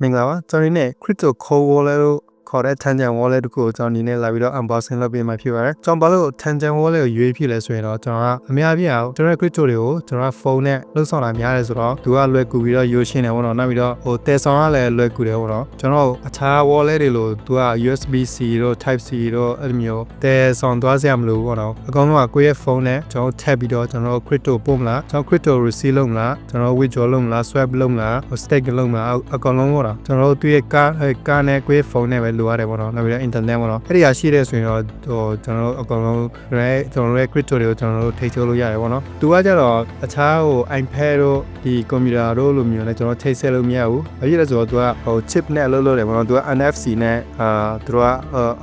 မင်္ဂလာပါကျွန်တော်ဒီနေ့ crypto cold wallet လို့ ခေါ်တဲ့ Tangen wallet တခုကိုကျွန်တော်ဒီနေ့လာပြီးတော့ unboxing လုပ်ပေးမှာဖြစ်ပါတယ်ကျွန်တော်ဘာလို့ Tangen wallet ကိုရွေးဖြစ်လဲဆိုရင်တော့ကျွန်တော်ကအများကြီးအောင်ကျွန်တော် crypto တွေကိုကျွန်တော်ဖုန်းနဲ့လှုပ်ဆောင်တာများတယ်ဆိုတော့သူကလွယ်ကူပြီးတော့ရိုးရှင်းတယ်ပေါ့နော်နောက်ပြီးတော့ဟိုတည်ဆောင်ရလည်းလွယ်ကူတယ်ပေါ့နော်ကျွန်တော်အခြား wallet တွေလို့သူက USB C တို့ Type C တို့အဲ့လိုမျိုးတည်ဆောင်သွားစရာမလိုဘူးပေါ့နော်အကောင်လုံးကကိုယ့်ရဲ့ဖုန်းနဲ့ကျွန်တော်ထည့်ပြီးတော့ကျွန်တော် crypto ပို့မလားကျွန်တော် crypto receive လုပ်မလားကျွန်တော် withdraw လုပ်မလား swap လုပ်မလား stake လုပ်မလားအကောင်လုံးပေါ့နော်ကျွန်တော်တို့သူ့ရဲ့ကားကားနဲ့ကိုယ့်ရဲ့ဖုန်းနဲ့ပဲလိုရတယ်ပေါ့နော်နောက်ပြီးတော့ internet ပေါ့နော်အဲ့ဒီဟာရှိတဲ့ဆိုရင်တော့ဟိုကျွန်တော်တို့အကောင်လုံးရဲကျွန်တော်တို့ရဲ့ crypto တွေကိုကျွန်တော်တို့ထိချိုးလို့ရတယ်ပေါ့နော်သူကကြတော့အခြားဟို iPad တို့ဒီ computer တို့လိုမျိုးနဲ့ကျွန်တော်ထိတ်ဆက်လို့မရဘူးဘာဖြစ်လဲဆိုတော့သူကဟို chip နဲ့အလုပ်လုပ်တယ်ပေါ့နော်သူက NFC နဲ့အာသူတို့က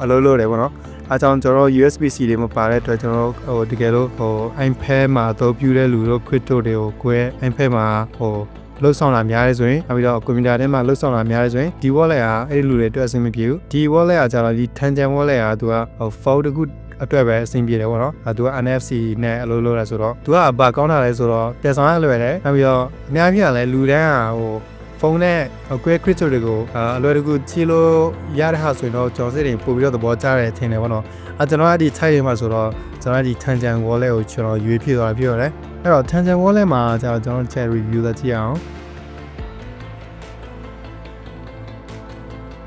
အလုပ်လုပ်တယ်ပေါ့နော်အဲကြောင့်ကျွန်တော် USB C တွေမပါတဲ့အတွက်ကျွန်တော်ဟိုတကယ်လို့ဟို iPad မှာအသုံးပြုတဲ့လူတို့ crypto တွေကိုကိုယ် iPad မှာဟို လှုပ်ဆောင်လာများရဲဆိုရင်နောက်ပြီးတော့ကွန်ပျူတာထဲမှာလှုပ်ဆောင်လာများရဲဆိုရင်ဒီ wallet ကအဲ့ဒီလူတွေအတွက်အဆင်မပြေဘူးဒီ wallet ကကျတော့ဒီ Tangen wallet ကသူကဟို phone တခုအတွက်ပဲအဆင်ပြေတယ်ပေါ့နော်အဲသူက NFC နဲ့အလုပ်လုပ်ရဆိုတော့သူကဘာကောင်းတာလဲဆိုတော့ပြန်ဆောင်ရလွယ်တယ်နောက်ပြီးတော့အများကြီးကလည်းလူတန်းကဟို ဖုန်းနဲ့ကွဲ crypto တွေကိုအလွယ်တကူချီလို့ရတဲ့ဟာဆိုရင်တော့ကျွန်တော်စိတ်တွေပို့ပြီးတော့သဘောကျတယ်ထင်တယ်ပေါ့နော်အဲကျွန်တော်ကဒီ site တွေမှာဆိုတော့ကျွန်တော်ဒီ Tangen wallet ကိုကျွန်တော်ရွေးပြသွားတာပြရတယ်အဲ့တော့ Tangen wallet မှာကျတော့ကျွန်တော် chat review သက်ကြည့်အောင်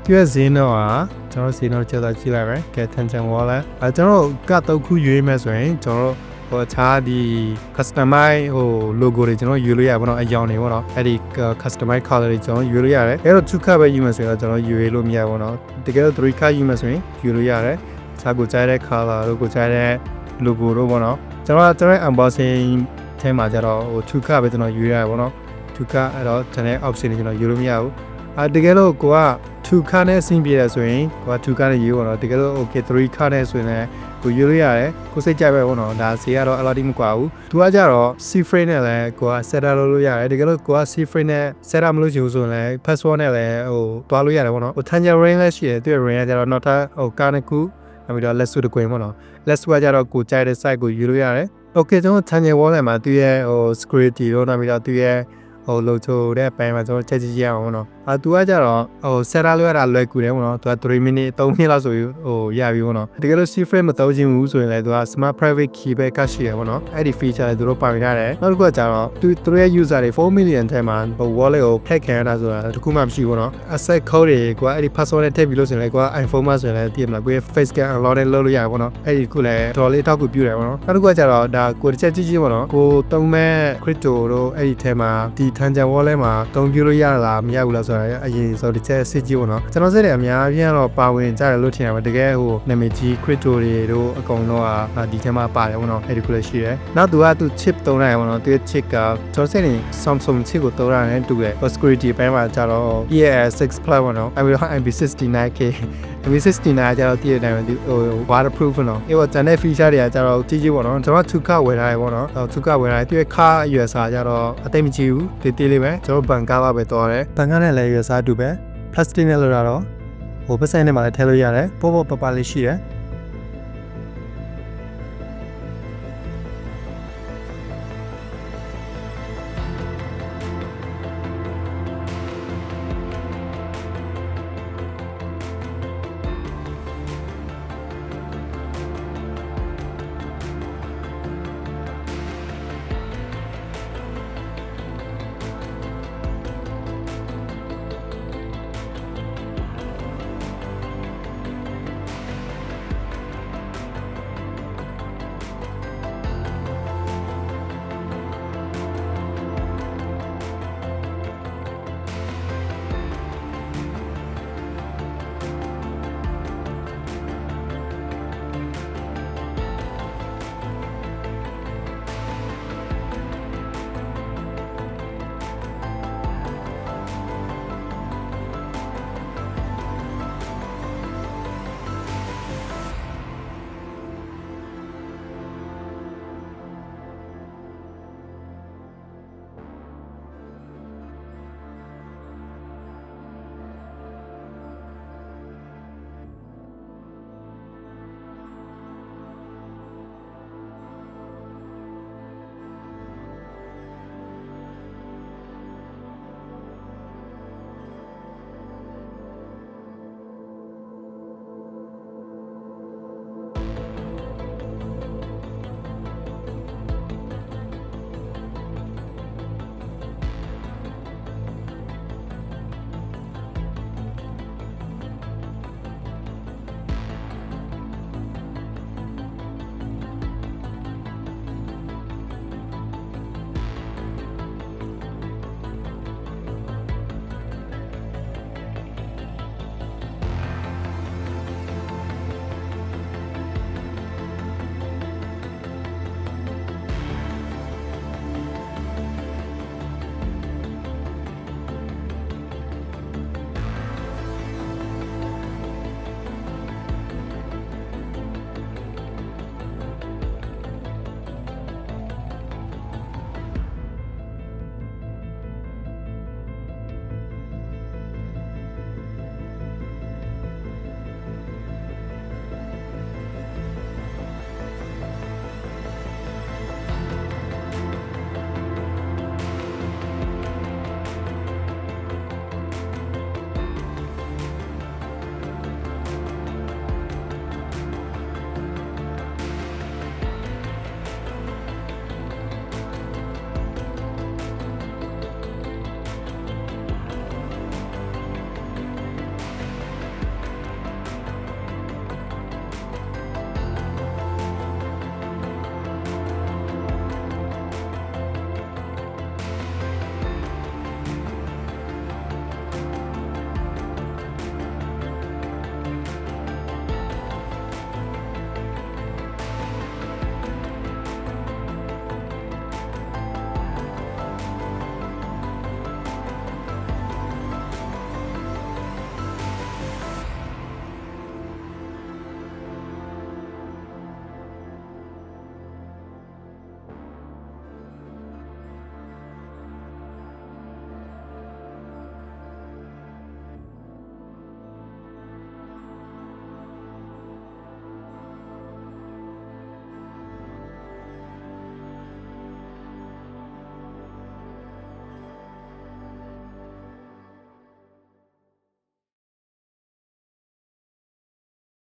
ဒီရဲ့ဈေးနှုန်းကကျွန်တော်ဈေးနှုန်းချက်သွားကြည့်လိုက်မယ်ကဲ Tangen wallet အဲကျွန်တော်ကတော့ခုရွေးမယ်ဆိုရင်ကျွန်တော် ဟိုခြားဒီ customize ဟို logo တွေကျွန်တော်ယူလို့ရပါတော့အယောင်တွေပေါ့နော်အဲ့ဒီ customize color တွေကျွန်တော်ယူလို့ရတယ်အဲ့တော့2 cup ပဲယူမယ်ဆိုရင်တော့ကျွန်တော်ယူရလို့မရဘူးပေါ့နော်တကယ်တော့3 cup ယူမယ်ဆိုရင်ယူလို့ရတယ်ခြားကိုခြားတဲ့ color တို့ကိုခြားတဲ့ logo တို့ပေါ့နော်ကျွန်တော်ကျွန်တော် embossing ထဲမှာကျတော့ဟို2 cup ပဲကျွန်တော်ယူရရပါတော့2 cup အဲ့တော့ကျွန်တော် option တွေကျွန်တော်ယူလို့မရဘူး အာတကယ်လို့ကိုက2ခါနဲ့ဆင်းပြေတယ်ဆိုရင်ကိုက2ခါနဲ့ရေးပါတော့တကယ်လို့ okay 3ခါနဲ့ဆိုရင်လည်းကိုရေးလို့ရတယ်ကိုစိတ်ကြိုက်ပဲပေါ့နော်ဒါဈေးကတော့အလားတူမကွာဘူးသူကကြတော့ C frame နဲ့လည်းကိုက set up လုပ်လို့ရတယ်တကယ်လို့ကိုက C frame နဲ့ set up မလုပ်ချင်ဘူးဆိုရင်လည်း password နဲ့လည်းဟိုတွားလို့ရတယ်ပေါ့နော်ဟို tangerine လည်းရှိတယ်သူရဲ့ ring ကကြတော့နောက်ထပ်ဟိုကားနှစ်ခုနောက်ပြီးတော့ let's တကွင်ပေါ့နော် let's ကကြတော့ကိုကြိုက်တဲ့ site ကိုယူလို့ရတယ် okay ကျွန်တော် tangerine wallet မှာသူရဲ့ဟို security တော့နောက်ပြီးတော့သူရဲ့ဟိုလိုချိုတဲ့ပိုင်းမှာကျွန်တော်ချက်ကြည့်ရအောင်ပေါ့နော် အာသူကကြတော့ဟို set up လုပ်ရတာလွယ်ကူတယ်ပေါ့နော်သူက3 minute 3မိနစ်လောက်ဆိုပြီးဟိုရပြီပေါ့နော်တကယ်လို့ C frame မသုံးချင်ဘူးဆိုရင်လည်းသူက smart private key ပဲကရှိရပေါ့နော်အဲ့ဒီ feature တွေသူတို့ပါဝင်ထားတယ်နောက်တစ်ခုကကြတော့သူသူတို့ရဲ့ user တွေ4 million ထဲမှာဟို wallet ကို hack ခံရတာဆိုတာတခုမှမရှိဘူးပေါ့နော် asset code တွေကိုအဲ့ဒီ password နဲ့ထည့်ပြီးလို့ဆိုရင်လည်းကိုက iPhone မှာဆိုရင်လည်းသိရမလားကိုရဲ့ face scan unlock နဲ့လုပ်လို့ရတယ်ပေါ့နော်အဲ့ဒီခုလည်းတော်လေးထောက်ကူပြုတယ်ပေါ့နော်နောက်တစ်ခုကကြတော့ဒါကိုတစ်ချက်ကြည့်ကြည့်ပေါ့နော်ကိုသုံးမဲ့ crypto တို့အဲ့ဒီထဲမှာဒီ Tangen wallet မှာတုံးပြလို့ရလားမရဘူးလားဆိုဆိုတာရအရင်ဆိုဒီချက်စစ်ကြည့်ပေါ့နော်ကျွန်တော်စစ်တယ်အများကြီးကတော့ပါဝင်ကြတယ်လို့ထင်ရပါတကယ်ဟိုနာမည်ကြီး crypto တွေတို့အကုန်လုံးကဒီထဲမှာပါတယ်ပေါ့နော်အဲဒီကုလည်းရှိတယ်နောက်သူကသူ chip သုံးနိုင်ပေါ့နော်သူ chip ကကျွန်တော်စစ်နေ Samsung chip ကိုသုံးရတယ်တူတယ် security အပိုင်းမှာကျတော့ EAS6 plus ပေါ့နော် Amazon IP69K 2016နာကျတော့တည်တဲ့အတိုင်းဟို waterproof နော်အဲ့တော့ဂျန်တဲ့ feature တွေကကျတော့ကြီးကြီးပေါ့နော်ကျွန်တော်သူကဝယ်ထားတယ်ပေါ့နော်သူကဝယ်ထားတယ်သူရဲ့ခါအရွယ်စားကျတော့အသိမကြည့်ဘူးတည်တည်လေးပဲကျွန်တော်ဘန်ကားပါပဲတော်တယ်ဘန်ကားနဲ့လည်းအရွယ်စားအတူပဲ plastic နဲ့လောက်တာတော့ဟိုပတ်စံနဲ့မှလည်းထည့်လို့ရတယ်ပေါ့ပေါ့ပပလေးရှိတယ်